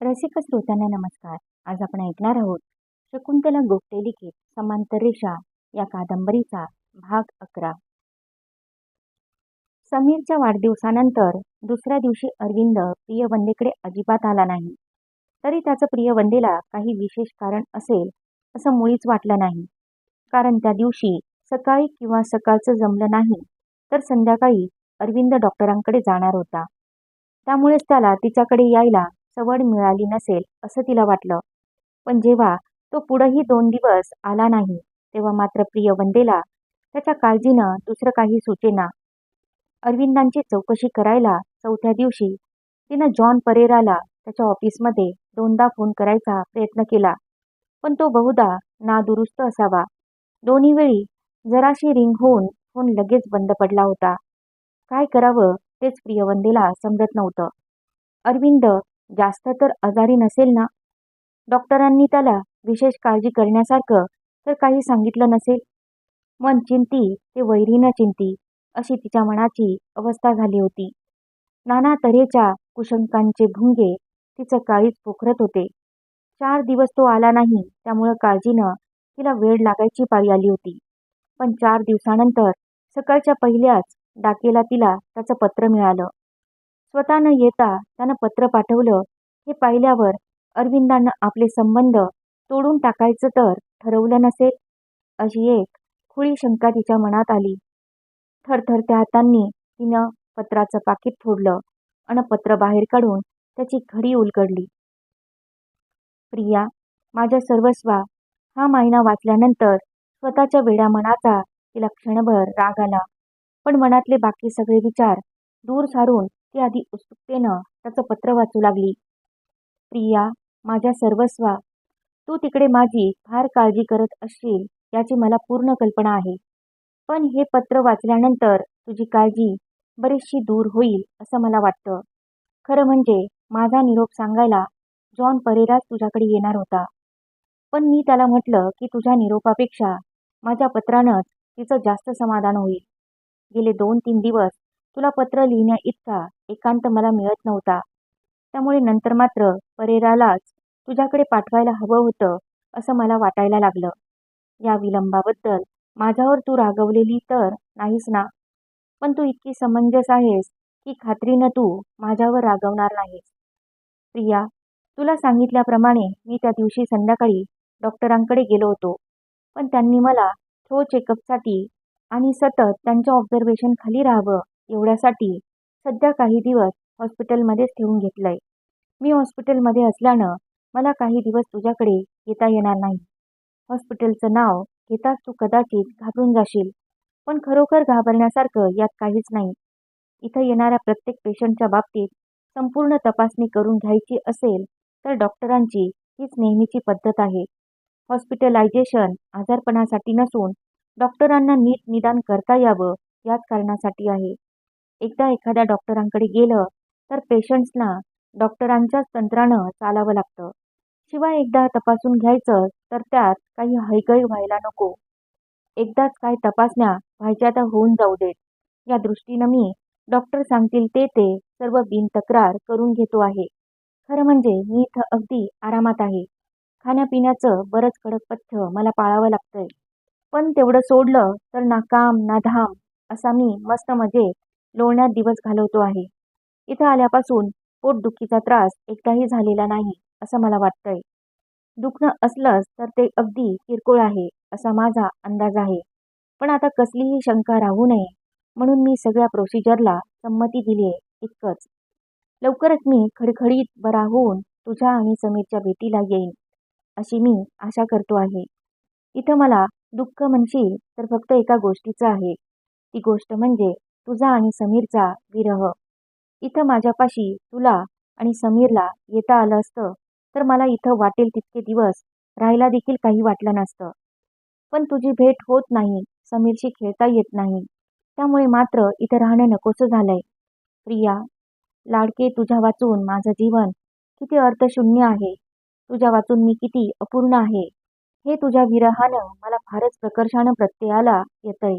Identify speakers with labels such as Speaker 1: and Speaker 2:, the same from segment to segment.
Speaker 1: रसिक श्रोत्यांना नमस्कार. आज आपण ऐकणार आहोत शकुंतला गोपटे लिखित समांतर रेषा या कादंबरीचा भाग अकरा. समीरच्या वाढदिवसानंतर दुसऱ्या दिवशी अरविंद प्रियवंदेकडे अजिबात आला नाही. तरी त्याचं प्रियवंदेला काही विशेष कारण असेल असं मुळीच वाटलं नाही. कारण त्या दिवशी सकाळी किंवा सकाळचं जमलं नाही तर संध्याकाळी अरविंद डॉक्टरांकडे जाणार होता. त्यामुळेच त्याला तिच्याकडे यायला सवड मिळाली नसेल असं तिला वाटलं. पण जेव्हा तो पुढंही दोन दिवस आला नाही तेव्हा मात्र प्रियवंदेला त्याच्या काळजीनं दुसरं काही सुचेना अरविंदांची चौकशी करायला चौथ्या दिवशी तिनं जॉन परेराला त्याच्या ऑफिसमध्ये दोनदा फोन करायचा प्रयत्न केला. पण तो बहुधा नादुरुस्त असावा. दोन्ही वेळी जराशी रिंग होऊन फोन लगेच बंद पडला होता. काय करावं तेच प्रियवंदेला समजत नव्हतं. अरविंद जास्त तर आजारी नसेल ना? डॉक्टरांनी त्याला विशेष काळजी करण्यासारखं तर काही सांगितलं नसेल? मन चिंती ते वैरी न चिंती अशी तिच्या मनाची अवस्था झाली होती. नाना तऱ्हेच्या कुशंकांचे भुंगे तिचं काळीच पोखरत होते. चार दिवस तो आला नाही त्यामुळं काळजीनं तिला वेळ लागायची पाळी आली होती. पण चार दिवसानंतर सकाळच्या पहिल्याच डाकेला तिला त्याचं पत्र मिळालं. स्वतः न येता त्यानं पत्र पाठवलं हे पाहिल्यावर अरविंदानं आपले संबंध तोडून टाकायचं तर ठरवलं नसेल? अशी एक खुळी शंका तिच्या मनात आली. थरथरत्या हातांनी तिनं पत्राचं पाकिट फोडलं आणि पत्र बाहेर काढून त्याची घडी उलगडली. प्रिया माझ्या सर्वस्वा हा महिना वाचल्यानंतर स्वतःच्या वेड्या मनाचा तिला क्षणभर राग आला. पण मनातले बाकी सगळे विचार दूर सारून ती आधी उत्सुकतेनं त्याचं पत्र वाचू लागली. प्रिया माझ्या सर्वस्वा तू तिकडे माझी फार काळजी करत असशील याची मला पूर्ण कल्पना आहे. पण हे पत्र वाचल्यानंतर तुझी काळजी बरीचशी दूर होईल असं मला वाटतं. खरं म्हणजे माझा निरोप सांगायला जॉन परेराज तुझ्याकडे येणार होता. पण मी त्याला म्हटलं की तुझ्या निरोपापेक्षा माझ्या पत्रानंच तिचं जास्त समाधान होईल. गेले दोन तीन दिवस तुला पत्र लिहिण्या इतका एकांत मला मिळत नव्हता. त्यामुळे नंतर मात्र परेरालाच तुझ्याकडे पाठवायला हवं होतं असं मला वाटायला लागलं. या विलंबाबद्दल माझ्यावर तू रागवलेली तर नाहीस ना? पण तू इतकी समंजस आहेस की खात्रीनं तू माझ्यावर रागवणार नाहीस. प्रिया तुला सांगितल्याप्रमाणे मी त्या दिवशी संध्याकाळी डॉक्टरांकडे गेलो होतो. पण त्यांनी मला थ्रो चेकअपसाठी आणि सतत त्यांच्या ऑब्झर्वेशन खाली राहावं एवढ्यासाठी सध्या काही दिवस हॉस्पिटलमध्येच ठेवून घेतलंय. मी हॉस्पिटलमध्ये असल्यानं मला काही दिवस तुझ्याकडे येता येणार नाही. हॉस्पिटलचं नाव घेताच तू कदाचित घाबरून जाशील पण खरोखर घाबरण्यासारखं यात काहीच नाही. इथं येणाऱ्या प्रत्येक पेशंटच्या बाबतीत संपूर्ण तपासणी करून घ्यायची असेल तर डॉक्टरांची हीच नेहमीची पद्धत आहे. हॉस्पिटलायझेशन आजारपणासाठी नसून डॉक्टरांना नीट निदान करता यावं याच कारणासाठी आहे. एकदा एखाद्या डॉक्टरांकडे गेलं तर पेशंट्सना डॉक्टरांच्याच तंत्रानं चालावं लागतं. शिवाय एकदा तपासून घ्यायचं तर त्यात काही हयगय व्हायला नको. एकदाच काय तपासण्या व्हायच्या तर होऊन जाऊ देत. या दृष्टीनं मी डॉक्टर सांगतील ते ते सर्व बिनतक्रार करून घेतो आहे. खरं म्हणजे मी इथं अगदी आरामात आहे. खाण्यापिण्याचं बरंच कडक पथ्य मला पाळावं लागतंय. पण तेवढं सोडलं तर ना काम ना धाम असा मी मस्त मजेत लोळण्यात दिवस घालवतो आहे. इथं आल्यापासून पोटदुखीचा त्रास एकदाही झालेला नाही असं मला वाटतंय. दुखणं असलंच तर ते अगदी किरकोळ आहे असा माझा अंदाज आहे. पण आता कसलीही शंका राहू नये म्हणून मी सगळ्या प्रोसिजरला संमती दिली आहे इतकंच. लवकरच मी खडखडीत बरा होऊन तुझ्या आणि समीरच्या भेटीला येईन अशी मी आशा करतो आहे. इथं मला दुःख म्हणशील तर फक्त एका गोष्टीचं आहे. ती गोष्ट म्हणजे तुझा आणि समीरचा विरह. इथं माझ्यापाशी तुला आणि समीरला येता आलं असतं तर मला इथं वाटेल तितके दिवस राहायला देखील काही वाटलं नसतं. पण तुझी भेट होत नाही समीरशी खेळता येत नाही. त्यामुळे मात्र इथं राहणं नकोसं झालंय. प्रिया लाडके तुझ्या वाचून माझं जीवन किती अर्थशून्य आहे. तुझ्या वाचून मी किती अपूर्ण आहे. हे तुझ्या विरहानं मला फारच प्रकर्षानं प्रत्ययाला येतंय.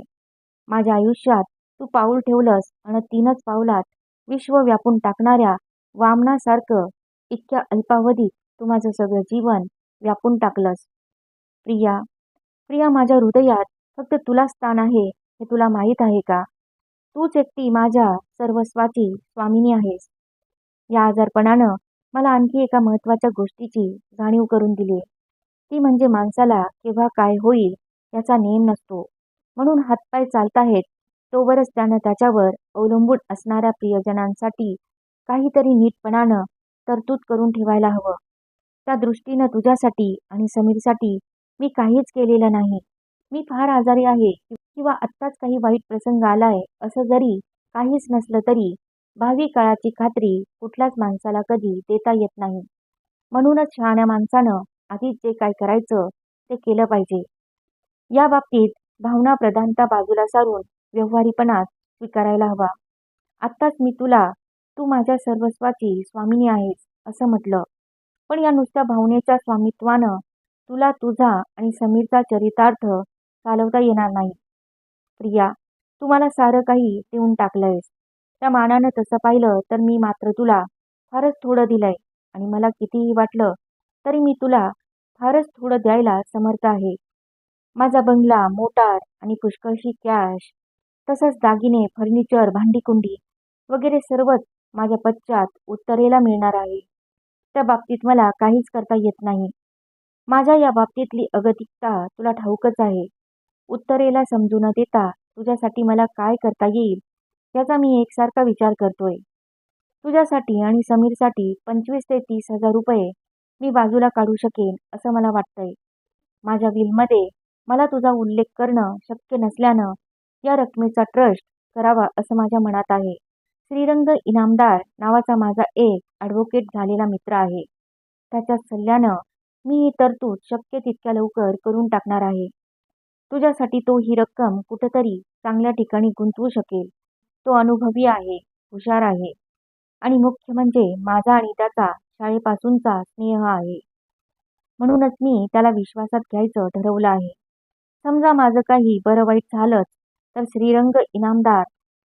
Speaker 1: माझ्या आयुष्यात तू पाऊल ठेवलंस आणि तीनच पावलात विश्व व्यापून टाकणाऱ्या वामनासारखं इतक्या अल्पावधीत तू माझं सगळं जीवन व्यापून टाकलंस. प्रिया प्रिया माझ्या हृदयात फक्त तुला स्थान आहे हे तुला माहीत आहे का? तूच एकटी माझ्या सर्वस्वाची स्वामिनी आहेस. या आजारपणानं मला आणखी एका महत्त्वाच्या गोष्टीची जाणीव करून दिली. ती म्हणजे माणसाला केव्हा काय होईल याचा नेम नसतो. म्हणून हातपाय चालताहेत तोवरच त्यानं त्याच्यावर अवलंबून असणाऱ्या प्रियजनांसाठी काहीतरी नीटपणानं तरतूद करून ठेवायला हवं. त्या दृष्टीनं तुझ्यासाठी आणि समीरसाठी मी काहीच केलेलं नाही. मी फार आजारी आहे किंवा आत्ताच काही वाईट प्रसंग आलाय असं जरी काहीच नसलं तरी भावी काळाची खात्री कुठल्याच माणसाला कधी देता येत नाही. म्हणूनच शहाण्या माणसानं आधीच जे काय करायचं ते केलं पाहिजे. या बाबतीत भावना प्रधानता बाजूला सारून व्यवहारीपणात स्वीकारायला हवा. आत्ताच मी तुला तू माझ्या सर्वस्वाची स्वामिनी आहेस असं म्हटलं. पण या नुसत्या भावनेच्या स्वामित्वानं तुला तुझा आणि समीरचा चरितार्थ चालवता येणार नाही. प्रिया तू मला सारं काही देऊन टाकलंयस. त्या मानानं तसं पाहिलं तर मी मात्र तुला फारच थोडं दिलंय आणि मला कितीही वाटलं तरी मी तुला फारच थोडं द्यायला समर्थ आहे. माझा बंगला मोटार आणि पुष्कळशी कॅश तसंच दागिने फर्निचर भांडीकुंडी वगैरे सर्वच माझ्या पश्चात उत्तरेला मिळणार आहे. त्या बाबतीत मला काहीच करता येत नाही. माझ्या या बाबतीतली अगतिकता तुला ठाऊकच आहे. उत्तरेला समजू न देता तुझ्यासाठी मला काय करता येईल याचा मी एकसारखा विचार करतोय. तुझ्यासाठी आणि समीरसाठी पंचवीस ते तीस हजार रुपये मी बाजूला काढू शकेन असं मला वाटतंय. माझ्या विलमध्ये मला तुझा उल्लेख करणं शक्य नसल्यानं या रकमेचा ट्रस्ट करावा असं माझ्या मनात आहे. श्रीरंग इनामदार नावाचा माझा एक ॲडव्होकेट झालेला मित्र आहे. त्याच्या सल्ल्यानं मी ही तरतूद शक्य तितक्या लवकर करून टाकणार आहे. तुझ्यासाठी तो ही रक्कम कुठंतरी चांगल्या ठिकाणी गुंतवू शकेल. तो अनुभवी आहे हुशार आहे आणि मुख्य म्हणजे माझा आणि त्याचा शाळेपासूनचा स्नेह आहे. म्हणूनच मी त्याला विश्वासात घ्यायचं ठरवलं आहे. समजा माझं काही बरं वाईट झालंच तर श्रीरंग इनामदार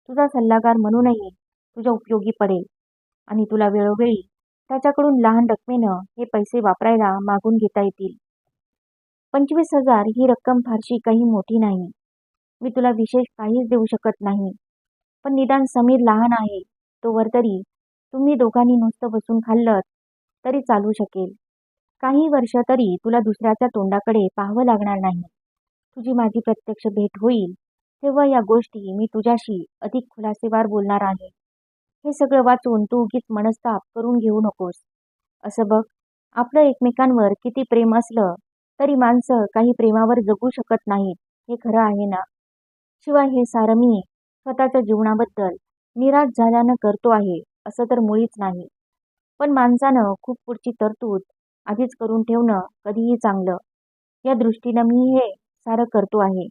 Speaker 1: तुझा सल्लागार म्हणूनही तुझ्या उपयोगी पडेल. आणि तुला वेळोवेळी त्याच्याकडून लहान रकमेनं हे पैसे वापरायला मागून घेता येतील. पंचवीस हजार ही रक्कम फारशी काही मोठी नाही. मी तुला विशेष काहीच देऊ शकत नाही. पण निदान समीर लहान आहे तोवर तरी तुम्ही दोघांनी नुसतं बसून खाल्लं तरी चालू शकेल. काही वर्ष तरी तुला दुसऱ्याच्या तोंडाकडे पाहावं लागणार नाही. तुझी माझी प्रत्यक्ष भेट होईल. तेव्हा या गोष्टी मी तुझ्याशी अधिक खुलासेवार बोलणार आहे. हे सगळं वाचून तू उगीच मनस्ताप करून घेऊ नकोस. असं बघ आपलं एकमेकांवर किती प्रेम असलं तरी माणसं काही प्रेमावर जगू शकत नाहीत हे खरं आहे ना? शिवाय हे सारं मी स्वतःच्या जीवनाबद्दल निराश झाल्यानं करतो आहे असं तर मुळीच नाही. पण माणसानं खूप पुढची तरतूद आधीच करून ठेवणं कधीही चांगलं. या दृष्टीनं मी हे सारं करतो आहे.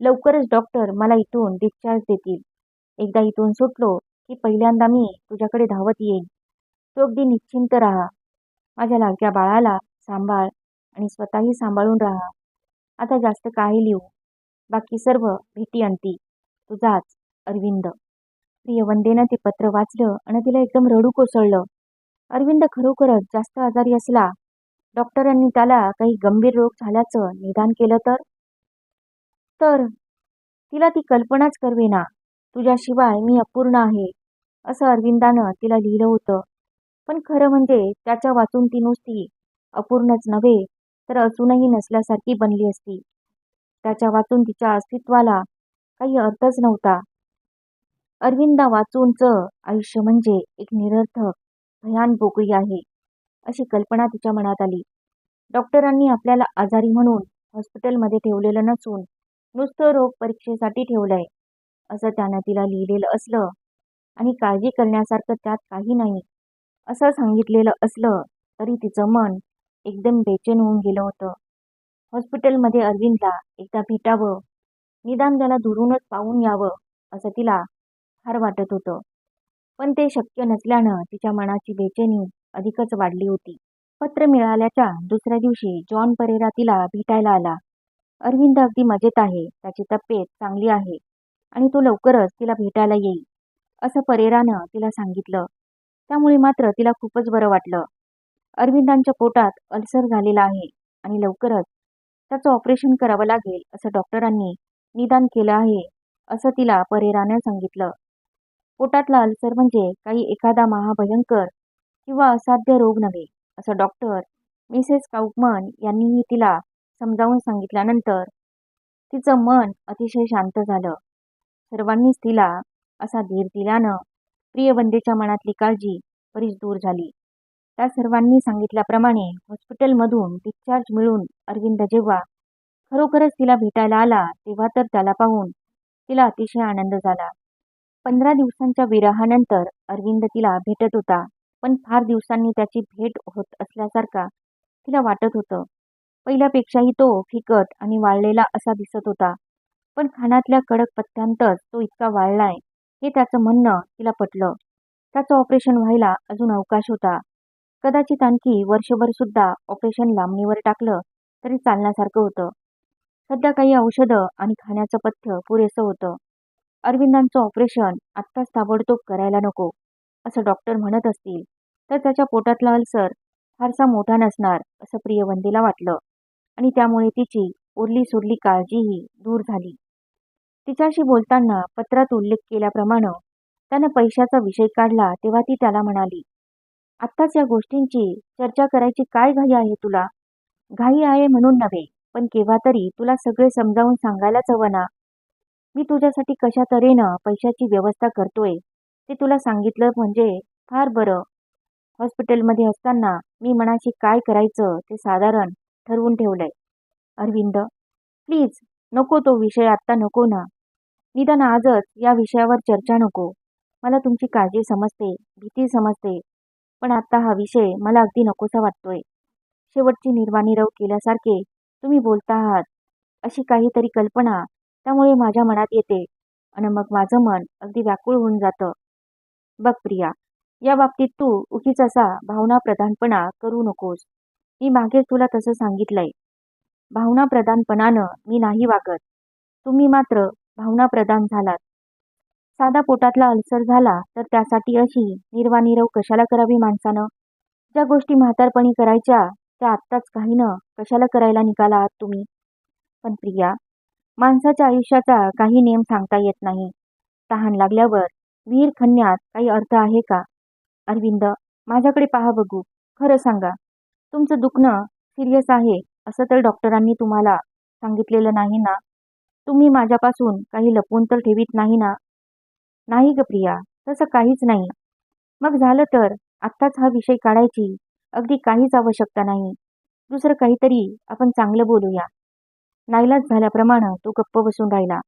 Speaker 1: लवकरच डॉक्टर मला इथून डिस्चार्ज देतील. एकदा इथून सुटलो की पहिल्यांदा मी तुझ्याकडे धावत येईन. तू अगदी निश्चिंत राहा. माझ्या लाडक्या बाळाला सांभाळ आणि स्वतःही सांभाळून राहा. आता जास्त काही लिहू. बाकी सर्व भेटी अंती. तुझाच अरविंद. प्रिय वंदेनं ते पत्र वाचलं आणि तिला एकदम रडू कोसळलं. अरविंद खरोखरच जास्त आजारी असला. डॉक्टरांनी त्याला काही गंभीर रोग झाल्याचं निदान केलं तर? तर तिला ती कल्पनाच करवेना. तुझ्याशिवाय मी अपूर्ण आहे असं अरविंदानं तिला लिहिलं होतं. पण खरं म्हणजे त्याच्या वाचून ती नुसती अपूर्णच नव्हे तर असूनही नसल्यासारखी बनली असती. त्याच्या वाचून तिच्या अस्तित्वाला काही अर्थच नव्हता. अरविंदा वाचूनचं आयुष्य म्हणजे एक निरर्थक भयान पोकळी आहे अशी कल्पना तिच्या मनात आली. डॉक्टरांनी आपल्याला आजारी म्हणून हॉस्पिटलमध्ये ठेवलेलं नसून नुसतं रोग परीक्षेसाठी ठेवलंय असं त्यानं तिला लिहिलेलं असलं. आणि काळजी करण्यासारखं त्यात काही नाही. असं सांगितलेलं असलं तरी तिचं मन एकदम बेचैन होऊन गेलं होतं. हॉस्पिटलमध्ये अरविंदला एकदा भेटावं निदान त्याला दुरूनच पाहून यावं असं तिला फार वाटत होतं. पण ते शक्य नसल्यानं तिच्या मनाची बेचैनी अधिकच वाढली होती. पत्र मिळाल्याच्या दुसऱ्या दिवशी जॉन परेरा तिला भेटायला आला. अरविंद अगदी मजेत आहे. त्याची तब्येत चांगली आहे. आणि तो लवकरच तिला भेटायला येईल असं परेरानं तिला सांगितलं. त्यामुळे मात्र तिला खूपच बरं वाटलं. अरविंदांच्या पोटात अल्सर झालेला आहे आणि लवकरच त्याचं ऑपरेशन करावं लागेल असं डॉक्टरांनी निदान केलं आहे असं तिला परेरानं सांगितलं. पोटातला अल्सर म्हणजे काही एखादा महाभयंकर किंवा असाध्य रोग नव्हे असं डॉक्टर मिसेस काउकमन यांनीही तिला समजावून सांगितल्यानंतर तिचं मन अतिशय शांत झालं. सर्वांनीच तिला असा धीर दिल्यानं प्रियवंदेच्या मनातली काळजी बरीच दूर झाली. त्या सर्वांनी सांगितल्याप्रमाणे हॉस्पिटलमधून डिस्चार्ज मिळून अरविंद जेव्हा खरोखरच तिला भेटायला आला तेव्हा तर त्याला पाहून तिला अतिशय आनंद झाला. पंधरा दिवसांच्या विरहानंतर अरविंद तिला भेटत होता पण फार दिवसांनी त्याची भेट होत असल्यासारखा तिला वाटत होतं. पहिल्यापेक्षाही तो फिकट आणि वाळलेला असा दिसत होता. पण खाण्यातल्या कडक पत्त्यांतच तो इतका वाळलाय हे त्याचं म्हणणं तिला पटलं. त्याचं ऑपरेशन व्हायला अजून अवकाश होता. कदाचित आणखी वर्षभर सुद्धा ऑपरेशन लांबणीवर टाकलं तरी चालण्यासारखं होतं. सध्या काही औषधं आणि खाण्याचं पथ्य पुरेसं होतं. अरविंदांचं ऑपरेशन आत्ताच ताबडतोब करायला नको असं डॉक्टर म्हणत असतील तर त्याच्या पोटातला अल्सर फारसा मोठा नसणार असं प्रियवंदीला वाटलं. आणि त्यामुळे तिची उरली सुरली काळजीही दूर झाली. तिच्याशी बोलताना पत्रात उल्लेख केल्याप्रमाणे त्यानं पैशाचा विषय काढला तेव्हा ती त्याला म्हणाली आत्ताच या गोष्टींची चर्चा करायची काय घाई आहे तुला? घाई आहे म्हणून नव्हे पण केव्हा तरी तुला सगळे समजावून सांगायलाच हवं ना? मी तुझ्यासाठी कशा तऱ्हेनं पैशाची व्यवस्था करतोय ते तुला सांगितलं म्हणजे फार बरं. हॉस्पिटलमध्ये असताना मी मनाशी काय करायचं ते साधारण ठरवून ठेवलंय. अरविंद प्लीज नको तो विषय आत्ता नको ना. निदान आजच या विषयावर चर्चा नको. मला तुमची काळजी समजते भीती समजते पण आत्ता हा विषय मला अगदी नकोसा वाटतोय. शेवटची निर्वाणीरव केल्यासारखे तुम्ही बोलता आहात अशी काहीतरी कल्पना त्यामुळे माझ्या मनात येते आणि मग माझं मन अगदी व्याकुळ होऊन जातं. बघ प्रिया या बाबतीत तू उगीच असा भावना प्रधानपणा करू नकोस. मी मागेच तुला तसं सांगितलंय. भावनाप्रधानपणानं मी नाही वागत. तुम्ही मात्र भावनाप्रधान झालात. साधा पोटातला अल्सर झाला तर त्यासाठी अशी निर्वानिरव कशाला करावी माणसानं? ज्या गोष्टी म्हातारपणी करायच्या त्या आत्ताच काही न कशाला करायला निघाला आहात तुम्ही? पण प्रिया माणसाच्या आयुष्याचा काही नियम सांगता येत नाही. तहान लागल्यावर विहीर खणण्यात काही अर्थ आहे का? अरविंद माझ्याकडे पहा बघू. खरं सांगा. तुमचं दुखणं सिरियस आहे असं तर डॉक्टरांनी तुम्हाला सांगितलेलं नाही ना? तुम्ही माझ्यापासून काही लपवून तर ठेवीत नाही ना? नाही ग प्रिया तसं काहीच नाही. मग झालं तर आत्ताच हा विषय काढायची अगदी काहीच आवश्यकता नाही. दुसरं काहीतरी आपण चांगलं बोलूया. नाईलाज झाल्याप्रमाणे तो गप्प बसून राहिला.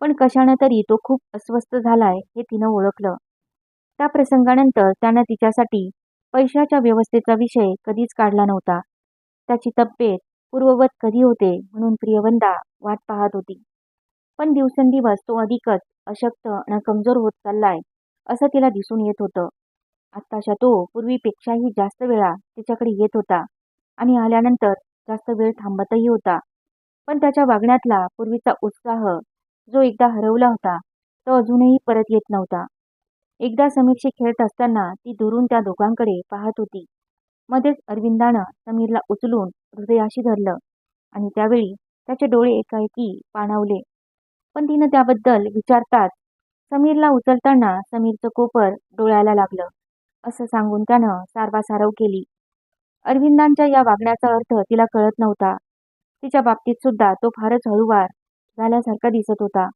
Speaker 1: पण कशानं तरी तो खूप अस्वस्थ झालाय हे तिनं ओळखलं. त्या प्रसंगानंतर त्यानं तिच्यासाठी पैशाच्या व्यवस्थेचा विषय कधीच काढला नव्हता. त्याची तब्येत पूर्ववत कधी होते म्हणून प्रियवंदा वाट पाहत होती. पण दिवसेंदिवस तो अधिकच अशक्त आणि कमजोर होत चाललाय असं तिला दिसून येत होतं. आत्ताशा तो पूर्वीपेक्षाही जास्त वेळा तिच्याकडे येत होता आणि आल्यानंतर जास्त वेळ थांबतही होता. पण त्याच्या वागण्यातला पूर्वीचा उत्साह जो एकदा हरवला होता तो अजूनही परत येत नव्हता. एकदा समीरशी खेळत असताना ती दुरून त्या दोघांकडे पाहत होती. मध्येच अरविंदानं समीरला उचलून हृदयाशी धरलं आणि त्यावेळी त्याचे डोळे एकाएकी पाणावले. पण तिनं त्याबद्दल विचारताच समीरला उचलताना समीरचं कोपर डोळ्याला लागलं असं सांगून त्यानं सारवासारव केली. अरविंदांच्या या वागण्याचा अर्थ तिला कळत नव्हता. तिच्या बाबतीत सुद्धा तो फारच हळूवार झाल्यासारखा दिसत होता.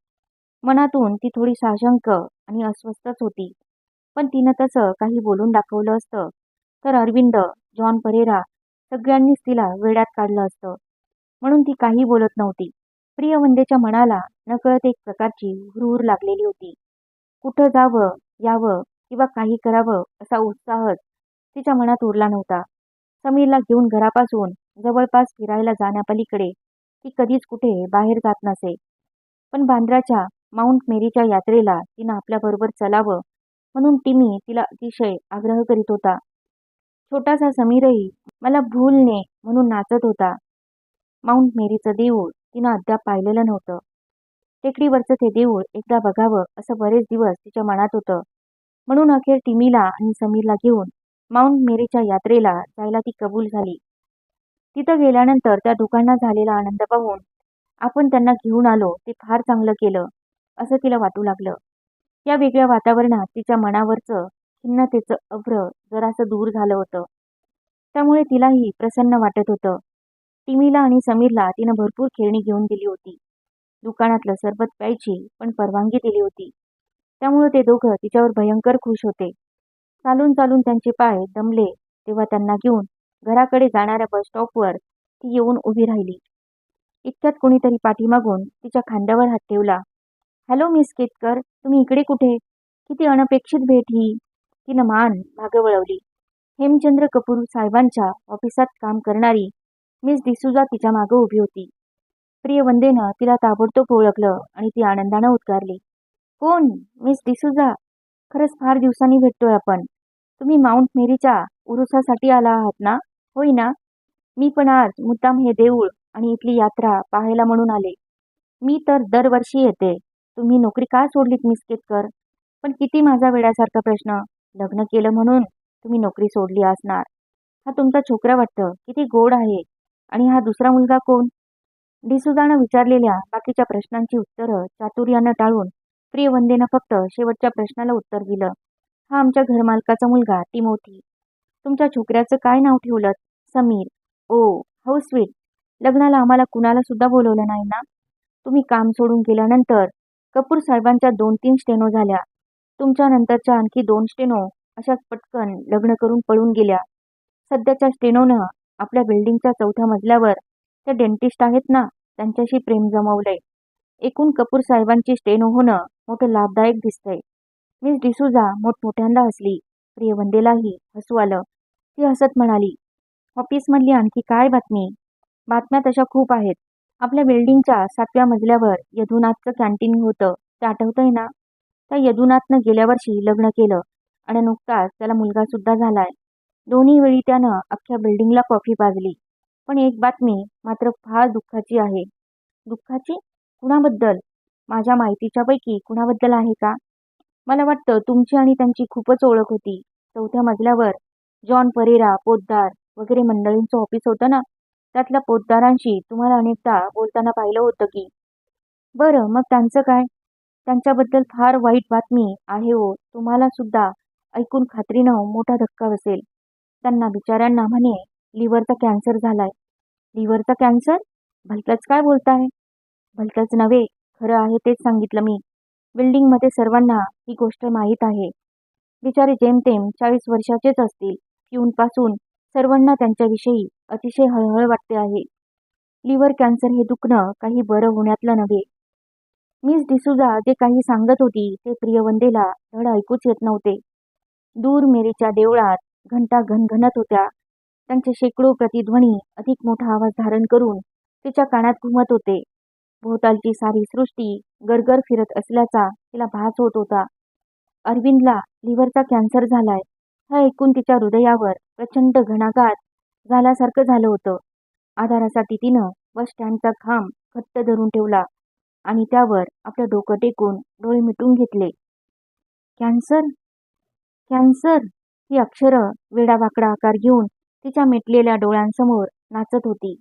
Speaker 1: मनातून ती थोडी साशंक आणि अस्वस्थच होती. पण तिनं तसं काही बोलून दाखवलं असतं. तर अरविंद जॉन परेरा सगळ्यांनीच तिला वेड्यात काढलं असतं. म्हणून ती काही बोलत नव्हती. प्रियवंदेच्या मनाला नकळत एक प्रकारची हुरहुर लागलेली होती. कुठं जावं यावं किंवा काही करावं असा उत्साहच तिच्या मनात उरला नव्हता. समीरला घेऊन घरापासून जवळपास फिरायला जाण्यापलीकडे ती कधीच कुठे बाहेर जात नसे. पण बांद्राच्या माउंट मेरीच्या यात्रेला तिनं आपल्याबरोबर चलावं म्हणून टिमी तिला अतिशय आग्रह करीत होता. छोटासा समीरही मला भूलने म्हणून नाचत होता. माउंट मेरीचं देऊळ तिनं अद्याप पाहिलेलं नव्हतं. टेकडीवरचं ते देऊळ एकदा बघावं असं बरेच दिवस तिच्या मनात होतं. म्हणून अखेर टिमीला आणि समीरला घेऊन माउंट मेरीच्या यात्रेला जायला ती कबूल झाली. तिथं गेल्यानंतर त्या दोघांना झालेला आनंद पाहून आपण त्यांना घेऊन आलो ते फार चांगलं केलं. असं तिला वाटू लागलं. या वेगळ्या वातावरणात तिच्या मनावरचं खिन्नतेचं अभ्र जरासं दूर झालं होतं. त्यामुळे तिलाही प्रसन्न वाटत होतं. टिमीला आणि समीरला तिनं भरपूर खेळणी घेऊन दिली होती. दुकानातलं सरबत प्यायची पण परवानगी दिली होती. त्यामुळे ते दोघं तिच्यावर भयंकर खुश होते. चालून चालून त्यांचे पाय दमले तेव्हा त्यांना घेऊन घराकडे जाणाऱ्या बस स्टॉपवर ती येऊन उभी राहिली. इतक्यात कोणीतरी पाठीमागून तिच्या खांद्यावर हात ठेवला. Hello miss Ketkar. तुम्ही इकडे कुठे? किती अनपेक्षित भेट ही. तिनं मान मागं वळवली. हेमचंद्र कपूर साहेबांच्या ऑफिसात काम करणारी मिस डिसूजा तिच्या मागं उभी होती. प्रियवंदेनं तिला ताबडतोब ओळखलं आणि ती आनंदानं उद्गारली. कोण? मिस डिसूजा? खरंच फार दिवसांनी भेटतोय आपण. तुम्ही माउंट मेरीच्या उरुसासाठी आला आहात ना? होय ना? मी पण आज मुद्दाम हे देऊळ आणि इथली यात्रा पाहायला म्हणून आले. मी तर दरवर्षी येते. तुम्ही नोकरी का सोडलीत मिस केतकर पण किती माझा वेड्यासारखा प्रश्न. लग्न केलं म्हणून तुम्ही नोकरी सोडली असणार. हा तुमचा छोकरा वाटतं. किती गोड आहे. आणि हा दुसरा मुलगा कोण? डिसुजानं विचारलेल्या बाकीच्या प्रश्नांची उत्तरं चातुर्यानं टाळून प्रियवंदेनं फक्त शेवटच्या प्रश्नाला उत्तर दिलं. हा आमच्या घरमालकाचा मुलगा टिमोथी तुमच्या छोकऱ्याचं काय नाव ठेवलं समीर. ओ हो स्वीट. लग्नाला आम्हाला कुणाला सुद्धा बोलवलं नाही ना? तुम्ही काम सोडून गेल्यानंतर कपूर साहेबांच्या दोन तीन स्टेनो झाल्या. तुमच्या नंतरच्या आणखी दोन स्टेनो अशाच पटकन लग्न करून पळून गेल्या. सध्याच्या स्टेनोनं आपल्या बिल्डिंगच्या चौथ्या मजल्यावर त्या डेंटिस्ट आहेत ना त्यांच्याशी प्रेम जमवलंय. एकूण कपूर साहेबांची स्टेनो होणं मोठं लाभदायक दिसतंय. मिस डिसूजा मोठमोठ्यांदा हसली. प्रियवंदेलाही हसू आलं. ती हसत म्हणाली ऑफिसमधली आणखी काय बातमी? बातम्या तशा खूप आहेत. आपल्या बिल्डिंगच्या सातव्या मजल्यावर यदुनाथचं कॅन्टीन होतं. ते आठवतंय ना? त्या यदुनाथनं गेल्या वर्षी लग्न केलं आणि नुकताच त्याला मुलगा सुद्धा झालाय. दोन्ही वेळी त्यानं अख्ख्या बिल्डिंगला कॉफी पाजली. पण एक बातमी मात्र फार दुःखाची आहे. दुःखाची? कुणाबद्दल? माझ्या माहितीच्यापैकी कुणाबद्दल आहे का? मला वाटतं तुमची आणि त्यांची खूपच ओळख होती. चौथ्या मजल्यावर जॉन परेरा पोद्दार वगैरे मंडळींचं ऑफिस होतं ना? त्यातल्या पोतदारांशी तुम्हाला अनेकदा बोलताना पाहिलं होतं की बरं मग त्यांचं काय? त्यांच्याबद्दल फार वाईट बातमी आहे हो. तुम्हाला सुद्धा ऐकून खात्रीनं मोठा धक्का बसेल. त्यांना बिचाऱ्यांना म्हणे लिव्हरचा कॅन्सर झालाय. लिव्हरचा कॅन्सर? भलतंच काय बोलताय? भलतंच नव्हे खरं आहे तेच सांगितलं मी. बिल्डिंगमध्ये सर्वांना ही गोष्ट माहीत आहे. बिचारे जेमतेम चाळीस वर्षाचेच असतील पिऊनपासून सर्वांना त्यांच्याविषयी अतिशय हळहळ वाटते आहे. लिव्हर कॅन्सर हे दुखणं काही बरं होण्यातलं नव्हे. मिस डिसुजा जे काही सांगत होती ते प्रियवंदेला धड ऐकूच येत नव्हते. दूर मेरीच्या देवळात घंटा घनघनत होत्या. त्यांचे शेकडो प्रतिध्वनी अधिक मोठा आवाज धारण करून तिच्या कानात घुमत होते. भोवतालची सारी सृष्टी गरगर फिरत असल्याचा तिला भास होत होता. अरविंदला लिव्हरचा कॅन्सर झालाय हे ऐकून तिच्या हृदयावर प्रचंड घणाघात झाल्यासारखं झालं होतं. आधारासाठी तिनं बस स्टँडचा खांब घट्ट धरून ठेवला आणि त्यावर आपलं डोकं टेकून डोळे मिटून घेतले. कॅन्सर? कॅन्सर? ही अक्षरं वेडावाकडा आकार घेऊन तिच्या मिटलेल्या डोळ्यांसमोर नाचत होती.